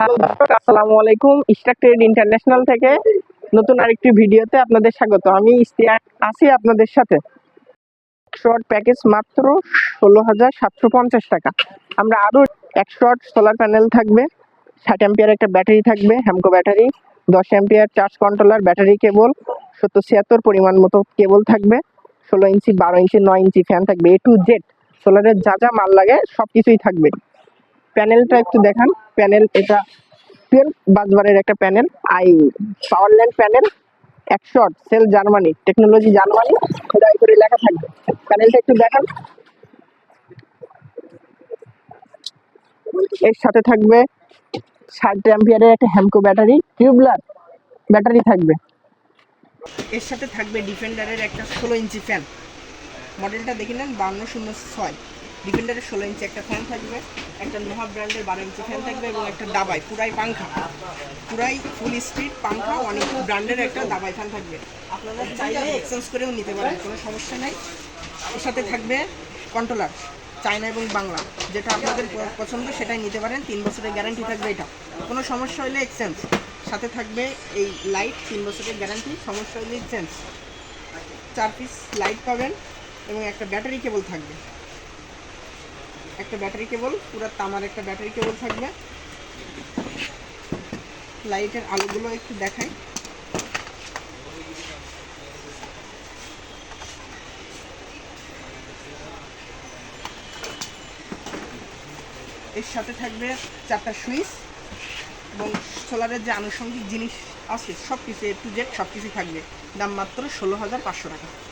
আসসালামু আলাইকুম। Starc international থেকে নতুন আরেকটি ভিডিওতে আপনাদের স্বাগত। আমি ইস্তিয়াক আছি আপনাদের সাথে। শর্ট প্যাকেজ মাত্র ষোলো হাজার সাতশো পঞ্চাশ টাকা। আমরা আরও এক সোলার প্যানেল থাকবে, ষাট অ্যাম্পিয়ার একটা ব্যাটারি থাকবে হ্যামকো ব্যাটারি দশ অ্যাম্পিয়ার চার্জ কন্ট্রোলার ব্যাটারি কেবল সত্তর ছিয়াত্তর পরিমাণ মতো কেবল থাকবে, ষোলো ইঞ্চি, বারো ইঞ্চি, নয় ইঞ্চি ফ্যান থাকবে এ টু জেড সোলারের যা যা মাল লাগে সব কিছুই থাকবে প্যানেলটা একটু দেখান। প্যানেল, এটা টুয়েলভ বাজবারের একটা panel, I power Powerland panel, এক short cell Germany technology Germany, খোদাই করে লেখা থাকবে। প্যানেলটা একটু দেখান। এর সাথে থাকবে ষাট অ্যাম্পিয়ারের একটা হ্যামকো ব্যাটারি টিউবলার ব্যাটারি থাকবে। এর সাথে থাকবে ডিফেন্ডারের একটা ষোলো ইঞ্চি ফ্যান মডেলটা দেখে নেন, বান্ন শূন্য ছয়। ডিফেন্ডারের ষোলো ইঞ্চি একটা ফ্যান থাকবে, একটা নোহা ব্র্যান্ডের বারো ইঞ্চি ফ্যান থাকবে এবং একটা দাবাই, পুরাই পাংখা। পুরাই ফুল স্ট্রিট পাংখা অনেক ব্র্যান্ডের একটা দাবাই ফ্যান থাকবে। আপনারা চাইলে এক্সচেঞ্জ করেও নিতে পারেন, কোনো সমস্যা নেই। এর সাথে থাকবে কন্ট্রোলার চায়না এবং বাংলা। যেটা আপনাদের পছন্দ, সেটাই নিতে পারেন। তিন বছরের গ্যারান্টি থাকবে এটা। কোনো সমস্যা হলে এক্সচেঞ্জ সাথে থাকবে এই লাইট তিন বছরের গ্যারান্টি সমস্যা হলে এক্সচেঞ্জ চার পিস লাইট পাবেন এবং একটা ব্যাটারি কেবল থাকবে। একটা ব্যাটারি কেবল, পুরো তামার একটা ব্যাটারি কেবল থাকবে। লাইটের আলোগুলো একটু দেখাই। এর সাথে থাকবে চারটা সুইচ এবং সোলারের যে আনুষঙ্গিক জিনিস আছে সব কিছু এ টু জেড সব কিছু থাকবে। দাম মাত্র ষোলো হাজার পাঁচশো টাকা।